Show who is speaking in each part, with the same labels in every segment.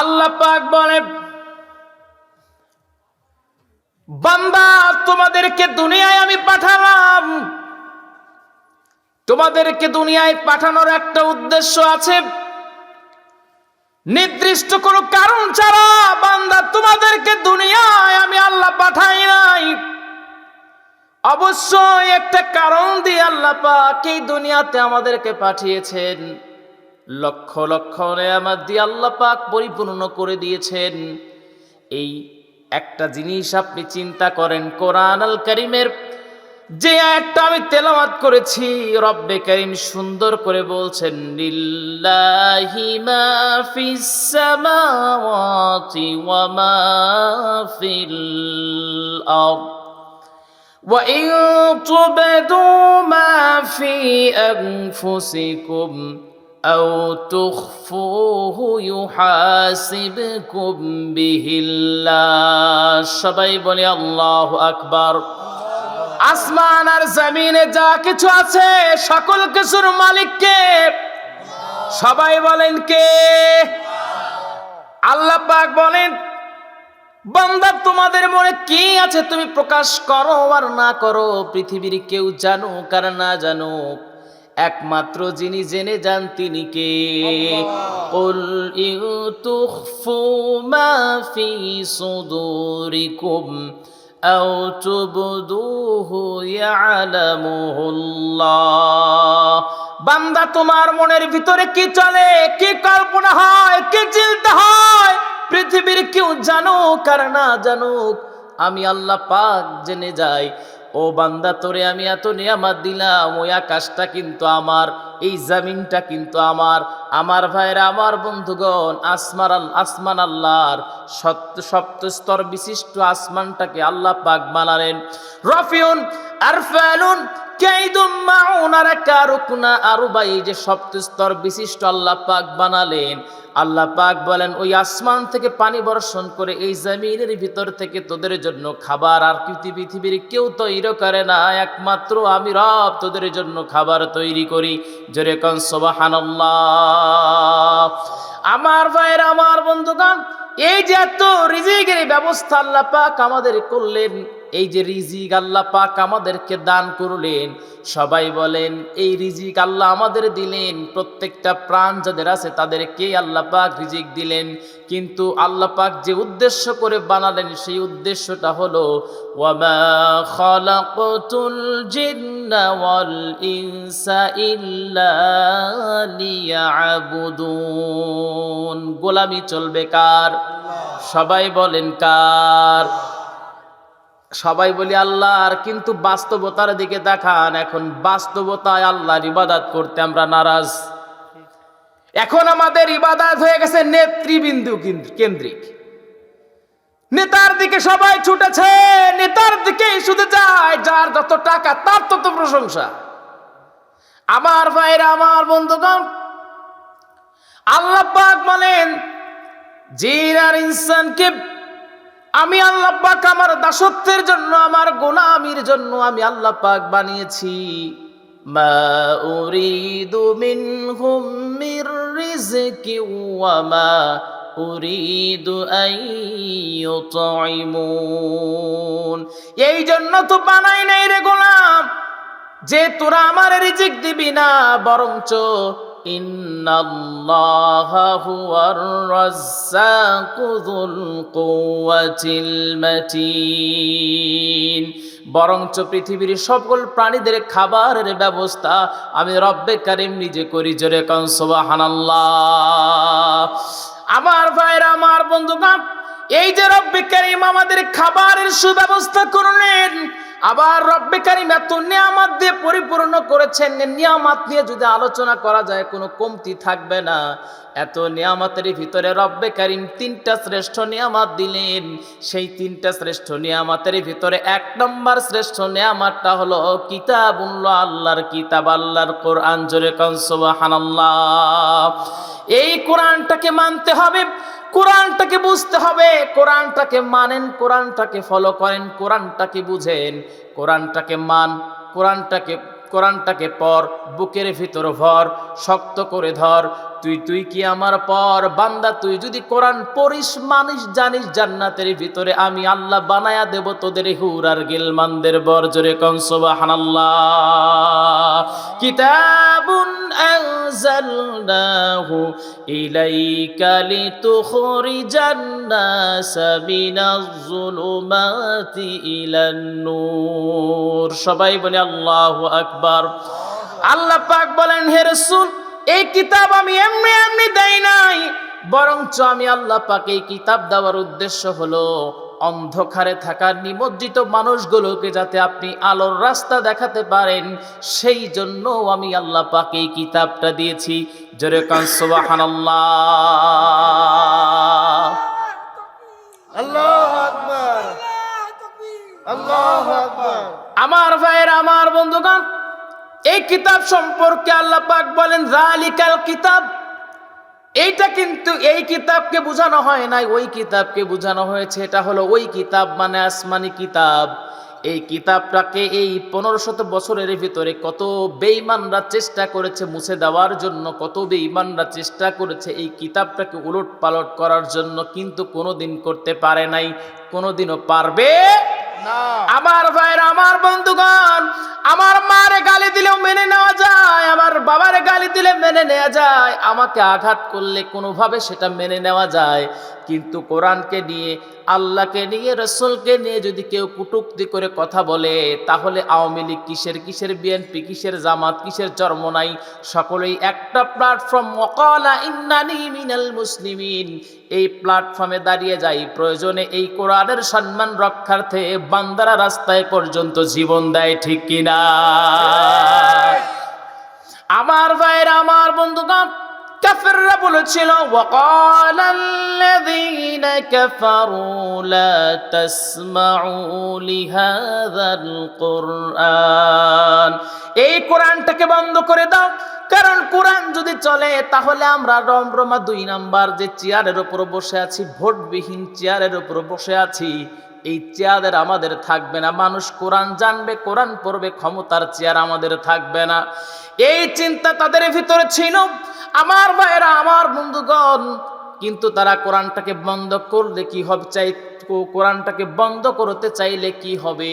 Speaker 1: আল্লাহ পাক বলে, বান্দা, তোমাদেরকে দুনিয়ায় আমি পাঠালাম। তোমাদেরকে দুনিয়ায় পাঠানোর একটা উদ্দেশ্য আছে। নির্দিষ্ট কোনো কারণ ছাড়া বান্দা, তোমাদেরকে দুনিয়ায় আমি আল্লাহ পাঠাই নাই। অবশ্যই একটা কারণ দিয়ে আল্লাহ পাক এই দুনিয়াতে আমাদেরকে পাঠিয়েছেন। লক্ষ লক্ষ নেয়ামত দিয়ে আল্লাহ পাক পরিপূর্ণ করে দিয়েছেন এই একটা জিনিস আপনি চিন্তা করেন কোরআন আল করিমের যে একটা আমি তেলাওয়াত করেছি রব্বে করিম সুন্দর করে বলছেন লিল্লাহি মা ফিস সামাওয়াতি ওয়া মা ফিল আরদ وإن تبدوا ما في أنفسكم أو تخفوه يحاسبكم به الله সবাই বলে আল্লাহ আকবার আসমান আর জমিনে যা কিছু আছে সকল কিছুর মালিককে সবাই বলেন কে আল্লাহ পাক বলেন বান্দা তোমাদের মনে কি আছে তুমি প্রকাশ করো আর না করো পৃথিবীর কেউ জানুক আর না জানুক একমাত্র যিনি জেনে যান তিনি কে? কুল ইউতুখফু মা ফি সুদুরিকুম আও বান্দা তোমার মনের ভিতরে কি চলে? কি কল্পনা হয়? কি চিন্তা হয়? পৃথিবীর কেউ জানুক আর না জানুক আমি আল্লাহ পাক জেনে যাই। ও বান্দা, তোরে আমি এত নিয়ামাত দিলাম, ওই আকাশটা কিন্তু আমার, এই জামিনটা কিন্তু আমার। আমার ভাইরা, আমার বন্ধুগণ, আসমার আসমান আল্লাহর সত্য সপ্ত স্তর বিশিষ্ট আসমানটাকে আল্লাহ পাক বানালেন। রফিউন আরফালুন আরুবা এই যে বানালেন বলেন, ওই আসমান থেকে পানি করে এই জমিনের ভিতর থেকে তোদের জন্য খাবার, আর পৃথিবী পৃথিবীর কেউ তৈরি করে না। একমাত্র আমি রব, তোদের জন্য খাবার তৈরি করি। জোরে কন, সোবাহানাল্লাহ। আমার ভাইয়ের, আমার বন্ধুগণ, এই যে এত রিজিকের ব্যবস্থা আল্লাহ পাক আমাদের করলেন এই যে রিজিক আল্লাহ পাক আমাদেরকে দান করলেন, সবাই বলেন, এই রিজিক আল্লাহ আমাদের দিলেন, প্রত্যেকটা প্রাণ যাদের আছে তাদেরকে আল্লাহ পাক রিজিক দিলেন। কিন্তু আল্লাহ পাক যে উদ্দেশ্য করে বানালেন, সেই উদ্দেশ্যটা হলো ইনসা ইল্লা গোলামি চলবে কার? সবাই বলেন কার? সবাই বলি, আল্লাহর কিন্তু বাস্তবতার দিকে দেখান। এখন বাস্তবতায় আল্লাহর ইবাদাত করতে আমরা নারাজ। এখন আমাদের ইবাদাত হয়ে গেছে নেতৃবিন্দু কেন্দ্র- কেন্দ্রিক। নেতার দিকে সবাই ছুটেছে, নেতার দিকেই শুধু যায়, যার যত টাকা, তার তত প্রশংসা। আমার ভাইরা, আমার বন্ধুগণ, আল্লাহ পাক বলেন, জিন আর ইনসানকে আমি আল্লাহ পাক আমার দাসত্বের জন্য, আমার গোলামির জন্য আমি আল্লাহ পাক বানিয়েছি। মা উরিদু এই জন্য তো বানাই নাই রে গোলাম, যে তোরা আমার রিজিক দিবি না, বরঞ্চ বরঞ্চ পৃথিবীর সকল প্রাণীদের খাবারের ব্যবস্থা আমি রব্বে কারিম নিজে করি, জোরে কন সুবহানাল্লাহ। আমার ভাইরা, আমার বন্ধুগণ, এই যে রব্বে কারিম আমাদের খাবারের সুব্যবস্থা করলেন আবার রব্বে কারিম এত নিয়ামত দিয়ে পরিপূর্ণ করেছেন নিয়ামত নিয়ে যদি আলোচনা করা যায়, কোনো কমতি থাকবে না। এত নিয়ামতের ভিতরে রব্বে কারিম তিনটা শ্রেষ্ঠ নিয়ামত দিলেন। সেই তিনটা শ্রেষ্ঠ নিয়ামতের ভিতরে এক নম্বর শ্রেষ্ঠ নিয়ামতটা হলো কিতাবুল্লাহ, আল্লাহর কিতাব, আল্লাহর কোরআন। জোরে কন, সুবহানাল্লাহ। এই কোরআনটাকে মানতে হবে। কোরআনটাকে বুঝতে হবে। কোরআনটাকে মানেন, কোরআনটাকে ফলো করেন, কোরআনটাকে বুঝেন। কোরআনটাকে মান, কোরআনটাকে কোরআনটাকে পর, বুকের ভিতর ভর, শক্ত করে ধর তুই তুই কি আমার পর? বান্দা, তুই যদি কোরআন পড়িস, মানিস, জানিস, জান্নাতের ভিতরে আমি আল্লাহ বানায়া দেব তোদের হুর আর গিলমানদের বরজরে কনসবাহানাল্লাহ কিতাবুন আনজালনাহু ইলাইকা লিতুখরিজান নাস মিনাজ যুলুমাতি ইলান নূর সবাই বলে আল্লাহু আকবার। আল্লাহ পাক বলেন, হে রাসূল এই কিতাব আমি এমনি এমনি দেই নাই। বরঞ্চ আমি আল্লাহ পাক এই কিতাব দেওয়ার উদ্দেশ্য হলো অন্ধকারে থাকা নিমজ্জিত মানুষগুলোকে যাতে আপনি আলোর রাস্তা দেখাতে পারেন। সেই জন্য আমি আল্লাহ পাক এই কিতাবটা দিয়েছি। জোরে কান সুবহানাল্লাহ।
Speaker 2: আল্লাহ আকবার। আল্লাহ আকবার।
Speaker 1: আমার ভাইয়ের আমার বন্ধুগণ এই কিতাব সম্পর্কে আল্লাহ পাক বলেন জালিকাল কিতাব। এইটা কিন্তু এই কিতাবকে বোঝানো হয় নাই, ওই কিতাবকে বোঝানো হয়েছে, এটা হলো ওই কিতাব মানে আসমানি কিতাব। এই কিতাবটাকে এই পনেরো শত বছরের ভিতরে কত বেঈমানরা চেষ্টা করেছে মুছে দেওয়ার জন্য, কত বেঈমানরা চেষ্টা করেছে এই কিতাবটাকে উলট পালট করার জন্য, কিন্তু কোনোদিন করতে পারে নাই, কোনোদিনও পারবে আমার ভাইয়ের, আমার বন্ধুগণ, আমার মারে গালি দিলেও মেনে নেওয়া যায়, আমার বাবারে গালি দিলে মেনে নেওয়া যায়। আমাকে আঘাত করলে কোনোভাবে সেটা মেনে নেওয়া যায়। কিন্তু কোরআনকে নিয়ে আল্লাহকে নিয়ে রসুলকে নিয়ে যদি কেউ কুটুক্তি করে কথা বলে তাহলে আওয়ামী লীগ কিসের কিসের বিএনপি কিসের জামাত কিসের চর্ম নাই সকলেই একটা প্ল্যাটফর্ম ওয়াকালা ইন্নানি মিনাল মুসলিমিন। এই প্ল্যাটফর্মে দাঁড়িয়ে যাই প্রয়োজনে এই কোরআনের সম্মান রক্ষার্থে বান্দারা রাস্তায় পর্যন্ত জীবন দেয় ঠিক কিনা? আমার ভাইয়ের আমার বন্ধুগণ কাফেররা বলেছিল وقال الذين كفروا لا تسمعوا لهذا القرآن এই কোরআনটাকে বন্ধ করে দাও কারণ কোরআন যদি চলে তাহলে আমরা রমরমা দুই নাম্বার যে চেয়ারের উপর বসে আছি ভোটবিহীন চেয়ারের উপর বসে আছি এই চেয়ারের আমাদের থাকবে না। মানুষ কোরআন জানবে, কোরআন পড়বে, ক্ষমতার চেয়ার আমাদের থাকবে না। এই চিন্তা তাদের ভিতরে ছিল। আমার ভাইয়েরা, আমার বন্ধুগণ, কিন্তু তারা কোরআনটাকে বন্ধ করলে কি হবে? চাই কোরআনটাকে বন্ধ করতে চাইলে কি হবে?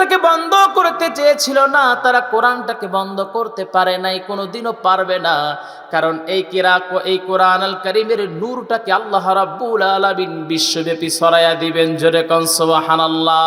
Speaker 1: কোরআনটাকে বন্ধ করতে চেয়েছিল না, তারা কোরআনটাকে বন্ধ করতে পারে নাই, কোনোদিনও পারবে না। কারণ এই কিরা এই কোরআন আল করিমের নূরটাকে আল্লাহ রাব্বুল আলামিন বিশ্বব্যাপী ছড়াইয়া দিবেন, জোরে কনসবাহানাল্লাহ